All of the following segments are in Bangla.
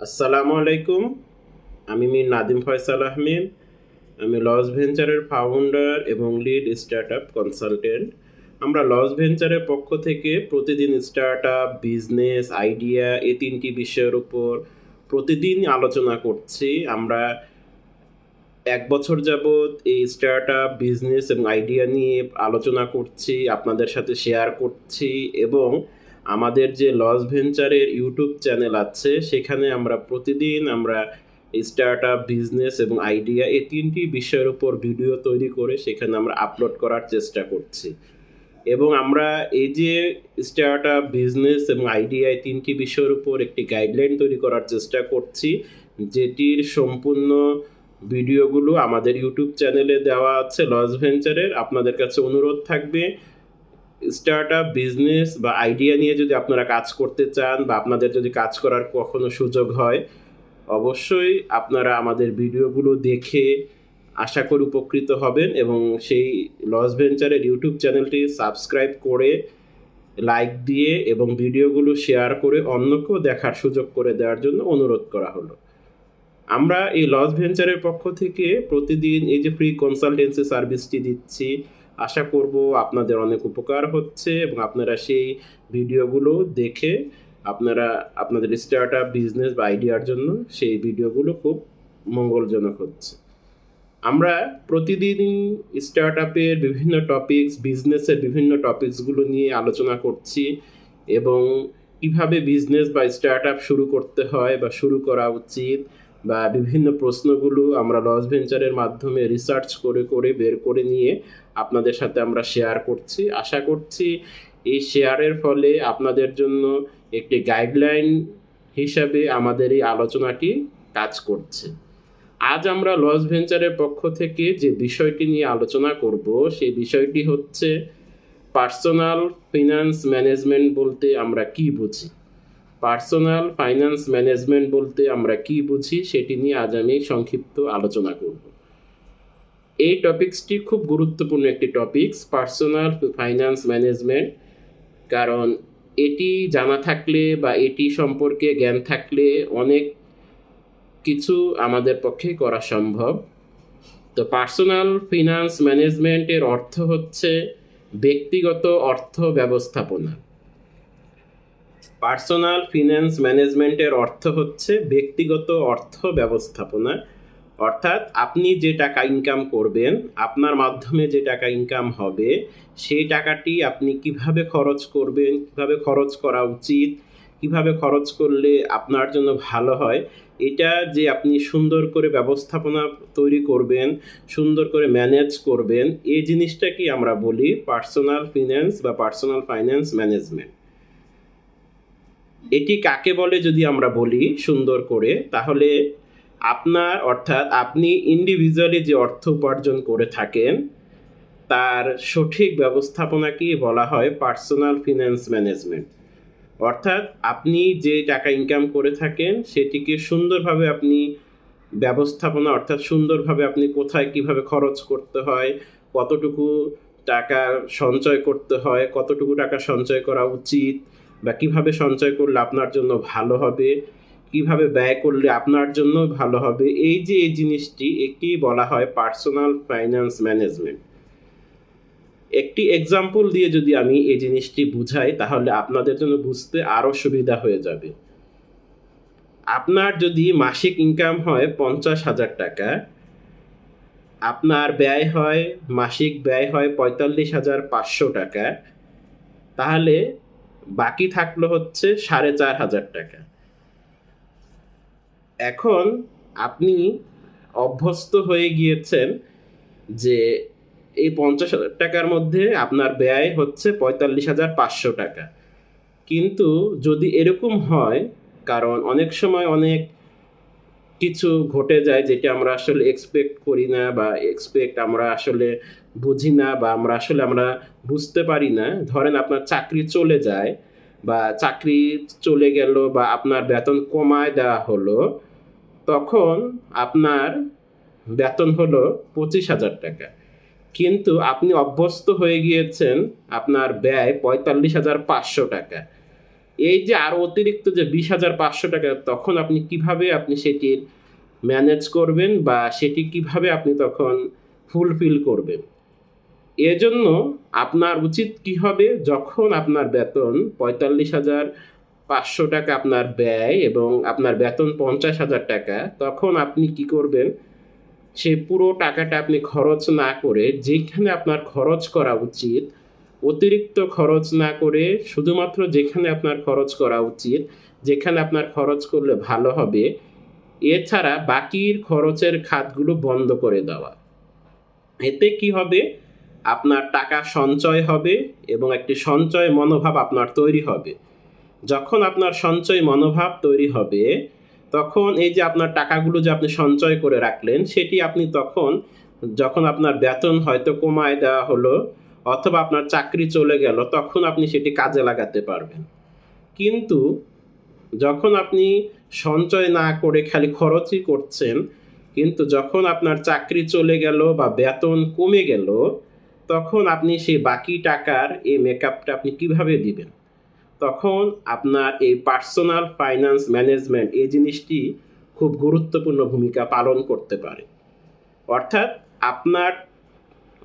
আসসালামু আলাইকুম। আমি মির নাদিম ফয়সাল আহমেদ। আমি লস ভেঞ্চারের ফাউন্ডার এবং লিড স্টার্ট আপ কনসালটেন্ট আমরা লস ভেঞ্চারের পক্ষ থেকে প্রতিদিন স্টার্ট আপ বিজনেস আইডিয়া এই তিনটি বিষয়ের উপর প্রতিদিন আলোচনা করছি। আমরা এক বছর যাবৎ এই স্টার্ট আপ বিজনেস এবং আইডিয়া নিয়ে আলোচনা করছি, আপনাদের সাথে শেয়ার করছি এবং আমাদের যে লস ভেঞ্চারের ইউটিউব চ্যানেল আছে, সেখানে আমরা প্রতিদিন আমরা স্টার্ট আপ বিজনেস এবং আইডিয়া এই তিনটি বিষয়ের উপর ভিডিও তৈরি করে সেখানে আমরা আপলোড করার চেষ্টা করছি। এবং আমরা এই যে স্টার্ট আপ বিজনেস এবং আইডিয়া এই তিনটি বিষয়ের উপর একটি গাইডলাইন তৈরি করার চেষ্টা করছি, যেটির সম্পূর্ণ ভিডিওগুলো আমাদের ইউটিউব চ্যানেলে দেওয়া আছে লস ভেঞ্চারের আপনাদের কাছে অনুরোধ থাকবে স্টার্ট আপ বিজনেস বা আইডিয়া নিয়ে যদি আপনারা কাজ করতে চান বা আপনাদের যদি কাজ করার কখনো সুযোগ হয়, অবশ্যই আপনারা আমাদের ভিডিওগুলো দেখে আশা করি উপকৃত হবেন এবং সেই লস ভেঞ্চারের ইউটিউব চ্যানেলটি সাবস্ক্রাইব করে লাইক দিয়ে এবং ভিডিওগুলো শেয়ার করে অন্যকেও দেখার সুযোগ করে দেওয়ার জন্য অনুরোধ করা হলো। আমরা এই লস ভেঞ্চারের পক্ষ থেকে প্রতিদিন এই যে ফ্রি কনসালটেন্সি সার্ভিসটি দিচ্ছি আশা করব আপনাদের অনেক উপকার হচ্ছে এবং আপনারা সেই ভিডিওগুলো দেখে আপনারা আপনাদের স্টার্ট আপ বিজনেস বা আইডিয়ার জন্য সেই ভিডিওগুলো খুব মঙ্গলজনক হচ্ছে। আমরা প্রতিদিনই স্টার্ট আপের বিভিন্ন টপিকস বিজনেসের বিভিন্ন টপিকসগুলো নিয়ে আলোচনা করছি এবং কীভাবে বিজনেস বা স্টার্ট আপ শুরু করতে হয় বা শুরু করা উচিত বা বিভিন্ন প্রশ্নগুলো আমরা লস ভেঞ্চারের মাধ্যমে রিসার্চ করে করে, বের করে নিয়ে আপনাদের সাথে আমরা শেয়ার করছি। আশা করছি এই শেয়ারের ফলে আপনাদের জন্য একটি গাইডলাইন হিসাবে আমাদের এই আলোচনাটি কাজ করছে। আজ আমরা লস ভেঞ্চারের পক্ষ থেকে যে বিষয়টি নিয়ে আলোচনা করব, সেই বিষয়টি হচ্ছে পার্সোনাল ফিনান্স ম্যানেজমেন্ট বলতে আমরা কি বুঝি? পার্সোনাল ফাইন্যান্স ম্যানেজমেন্ট বলতে আমরা কি বুঝি সেটি নিয়ে আজ আমি সংক্ষিপ্ত আলোচনা করব। এই টপিকসটি খুব গুরুত্বপূর্ণ একটি টপিকস, পার্সোনাল ফাইন্যান্স ম্যানেজমেন্ট। কারণ এটি জানা থাকলে বা এটি সম্পর্কে জ্ঞান থাকলে অনেক কিছু আমাদের পক্ষে করা সম্ভব। তো পার্সোনাল ফিনান্স ম্যানেজমেন্টের অর্থ হচ্ছে ব্যক্তিগত অর্থ ব্যবস্থাপনা। পার্সোনাল ফিন্যান্স ম্যানেজমেন্টের অর্থ হচ্ছে ব্যক্তিগত অর্থ ব্যবস্থাপনা অর্থাৎ আপনি যে টাকা ইনকাম করবেন, আপনার মাধ্যমে যে টাকা ইনকাম হবে, সেই টাকাটি আপনি কীভাবে খরচ করবেন, কীভাবে খরচ করা উচিত, কীভাবে খরচ করলে আপনার জন্য ভালো হয়, এটা যে আপনি সুন্দর করে ব্যবস্থাপনা তৈরি করবেন, সুন্দর করে ম্যানেজ করবেন, এই জিনিসটাকে আমরা বলি পার্সোনাল ফিন্যান্স বা পার্সোনাল ফাইন্যান্স ম্যানেজমেন্ট? এটি কাকে বলে যদি আমরা বলি সুন্দর করে, তাহলে আপনার, অর্থাৎ আপনি ইন্ডিভিজুয়ালি যে অর্থ উপার্জন করে থাকেন, তার সঠিক ব্যবস্থাপনাকেই বলা হয়? পার্সোনাল ফিন্যান্স ম্যানেজমেন্ট অর্থাৎ আপনি যে টাকা ইনকাম করে থাকেন, সেটিকে সুন্দরভাবে আপনি ব্যবস্থাপনা, অর্থাৎ সুন্দরভাবে আপনি কোথায় কীভাবে খরচ করতে হয়, কতটুকু টাকা সঞ্চয় করতে হয়, কতটুকু টাকা সঞ্চয় করা উচিত বা কীভাবে সঞ্চয় করলে আপনার জন্য ভালো হবে, কীভাবে ব্যয় করলে আপনার জন্য ভালো হবে, এই যে এই জিনিসটি একটি বলা হয় পার্সোনাল ফাইন্যান্স ম্যানেজমেন্ট একটি এক্সাম্পল দিয়ে যদি আমি এই জিনিসটি বুঝাই, তাহলে আপনাদের জন্য বুঝতে আরও সুবিধা হয়ে যাবে। আপনার যদি মাসিক ইনকাম হয় পঞ্চাশ হাজার টাকা, আপনার ব্যয় হয়, মাসিক ব্যয় হয় পঁয়তাল্লিশ হাজার পাঁচশো টাকা, তাহলে বাকি থাকল হচ্ছে সাড়ে চার হাজার টাকা। এখন আপনি অভ্যস্ত হয়ে গিয়েছেন যে এই পঞ্চাশ হাজার টাকার মধ্যে আপনার ব্যয় হচ্ছে পঁয়তাল্লিশ হাজার পাঁচশো টাকা। কিন্তু যদি এরকম হয়, কারণ অনেক সময় অনেক কিছু ঘটে যায় যেটা আমরা আসলে এক্সপেক্ট করি না বা এক্সপেক্ট আমরা আসলে বুঝি না বা আমরা আসলে আমরা বুঝতে পারি না। ধরেন আপনার চাকরি চলে যায় বা চাকরি চলে গেল বা আপনার বেতন কমায় দেওয়া হলো, তখন আপনার বেতন হলো পঁচিশ হাজার টাকা। কিন্তু আপনি অভ্যস্ত হয়ে গিয়েছেন, আপনার ব্যয় পঁয়তাল্লিশ হাজার পাঁচশো টাকা। এই যে আরও অতিরিক্ত যে বিশ হাজার পাঁচশো টাকা, তখন আপনি কীভাবে আপনি সেটির ম্যানেজ করবেন বা সেটি কীভাবে আপনি তখন ফুলফিল করবেন? এজন্য আপনার উচিত কি হবে? যখন আপনার বেতন পঁয়তাল্লিশ হাজার পাঁচশো টাকা আপনার ব্যয় এবং আপনার বেতন পঞ্চাশ হাজার টাকা, তখন আপনি কি করবেন? সে পুরো টাকাটা আপনি খরচ না করে যেখানে আপনার খরচ করা উচিত, অতিরিক্ত খরচ না করে শুধুমাত্র যেখানে আপনার খরচ করা উচিত, যেখানে আপনার খরচ করলে ভালো হবে, এছাড়া বাকির খরচের খাতগুলো বন্ধ করে দেওয়া। এতে কি হবে? আপনার টাকা সঞ্চয় হবে এবং একটি সঞ্চয় মনোভাব আপনার তৈরি হবে। যখন আপনার সঞ্চয় মনোভাব তৈরি হবে, তখন এই যে আপনার টাকাগুলো যে আপনি সঞ্চয় করে রাখলেন, সেটি আপনি তখন যখন আপনার বেতন হয়তো কমায় দেওয়া হলো অথবা আপনার চাকরি চলে গেল, তখন আপনি সেটি কাজে লাগাতে পারবেন। কিন্তু যখন আপনি সঞ্চয় না করে খালি খরচই করছেন, কিন্তু যখন আপনার চাকরি চলে গেল বা বেতন কমে গেল তখন আপনি সেই বাকি টাকার এই মেকআপটা আপনি কীভাবে দিবেন? তখন আপনার এই পার্সোনাল ফাইন্যান্স ম্যানেজমেন্ট এই জিনিসটি খুব গুরুত্বপূর্ণ ভূমিকা পালন করতে পারে। অর্থাৎ আপনার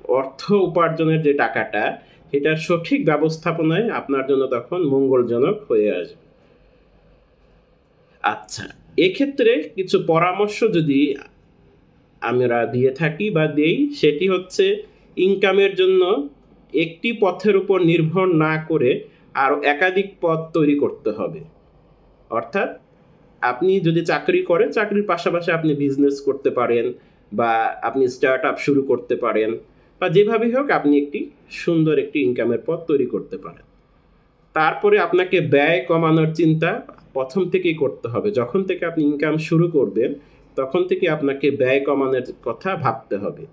অর্থ উপার্জনের যে টাকাটা, সেটার সঠিক ব্যবস্থাপনায় আপনার জন্য তখন মঙ্গলজনক হয়ে আসবে। আচ্ছা এক্ষেত্রে কিছু পরামর্শ যদি আমরা দিয়ে থাকি বা দেই, সেটি হচ্ছে ইনকামের জন্য একটি পথের উপর নির্ভর না করে আরও একাধিক পথ তৈরি করতে হবে। অর্থাৎ আপনি যদি চাকরি করেন, চাকরির পাশাপাশি আপনি বিজনেস করতে পারেন বা আপনি স্টার্ট আপ শুরু করতে পারেন বা যেভাবেই হোক আপনি একটি সুন্দর একটি ইনকামের পথ তৈরি করতে পারেন। তারপরে আপনাকে ব্যয় কমানোর চিন্তা প্রথম থেকেই করতে হবে। যখন থেকে আপনি ইনকাম শুরু করবেন, তখন থেকে আপনাকে ব্যয় কমানোর কথা ভাবতে হবে।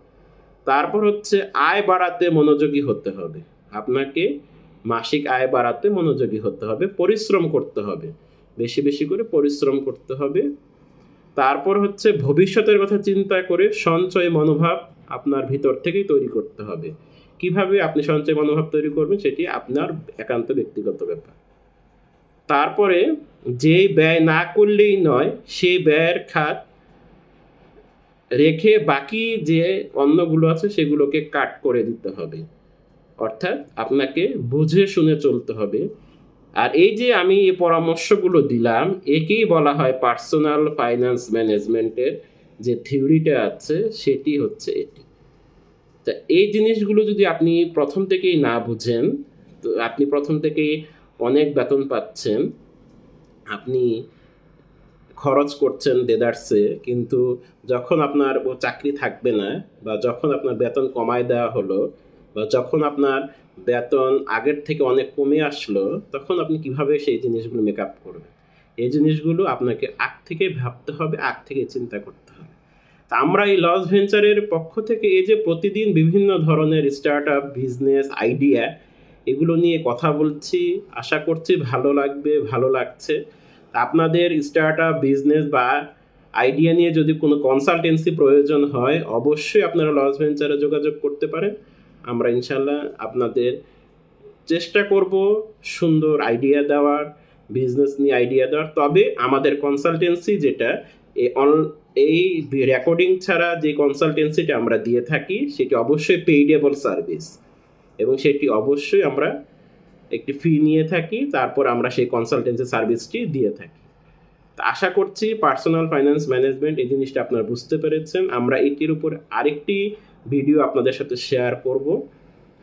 তারপর হচ্ছে আয় বাড়াতে মনোযোগী হতে হবে। আপনাকে মাসিক আয় বাড়াতে মনোযোগী হতে হবে, পরিশ্রম করতে হবে। বেশি বেশি করে পরিশ্রম করতে হবে। তারপর হচ্ছে ভবিষ্যতের কথা চিন্তা করে সঞ্চয় মনোভাব আপনার ভিতর থেকেই তৈরি করতে হবে। কীভাবে আপনি সঞ্চয় মনোভাব তৈরি করবেন সেটি আপনার একান্ত ব্যক্তিগত ব্যাপার। তারপরে যে ব্যয় না করলেই নয়, সেই ব্যয়ের খাত রেখে বাকি যে অন্যগুলো আছে সেগুলোকে কাট করে দিতে হবে। অর্থাৎ আপনাকে বুঝে শুনে চলতে হবে। আর এই যে আমি এই পরামর্শগুলো দিলাম, একেই বলা হয় পার্সোনাল ফাইন্যান্স ম্যানেজমেন্টের যে থিওরিটা আছে সেটি হচ্ছে এটি। তা এই জিনিসগুলো যদি আপনি প্রথম থেকেই না বুঝেন, তো আপনি প্রথম থেকেই অনেক বেতন পাচ্ছেন, আপনি খরচ করছেন দেদারসে, কিন্তু যখন আপনার ও চাকরি থাকবে না বা যখন আপনার বেতন কমায় দেওয়া হলো বা যখন আপনার বেতন আগের থেকে অনেক কমে আসলো, তখন আপনি কীভাবে সেই জিনিসগুলো মেকআপ করবেন? এই জিনিসগুলো আপনাকে আগ থেকে ভাবতে হবে, আগ থেকে চিন্তা করতে হবে। তা আমরা এই লস ভেঞ্চারের পক্ষ থেকে এই যে প্রতিদিন বিভিন্ন ধরনের স্টার্ট আপ বিজনেস আইডিয়া এগুলো নিয়ে কথা বলছি। আশা করছি ভালো লাগবে, ভালো লাগছে। আপনাদের স্টার্ট আপ বিজনেস বা আইডিয়া নিয়ে যদি কোনো কনসালটেন্সি প্রয়োজন হয়, অবশ্যই আপনারা লস ভেঞ্চারে যোগাযোগ করতে পারেন। আমরা ইনশাল্লাহ আপনাদের চেষ্টা করব সুন্দর আইডিয়া দেওয়ার বিজনেস নিয়ে আইডিয়া দেওয়ার। তবে আমাদের কনসালটেন্সি যেটা এই অন, এই রেকর্ডিং ছাড়া যে কনসালটেন্সিটা আমরা দিয়ে থাকি, সেটি অবশ্যই পেইডেবল সার্ভিস এবং সেটি অবশ্যই আমরা একটি ফি নিয়ে থাকি, তারপর আমরা সেই কনসালটেন্সি সার্ভিসটি দিয়ে থাকি। আশা করছি পার্সোনাল ফাইন্যান্স ম্যানেজমেন্ট এই জিনিসটা আপনারা বুঝতে পেরেছেন। আমরা এটির উপর আরেকটি ভিডিও আপনাদের সাথে শেয়ার করব।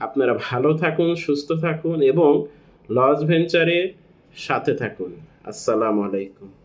আপনারা ভালো থাকুন, সুস্থ থাকুন এবং লস ভেঞ্চারে সাথে থাকুন। আসসালামু আলাইকুম।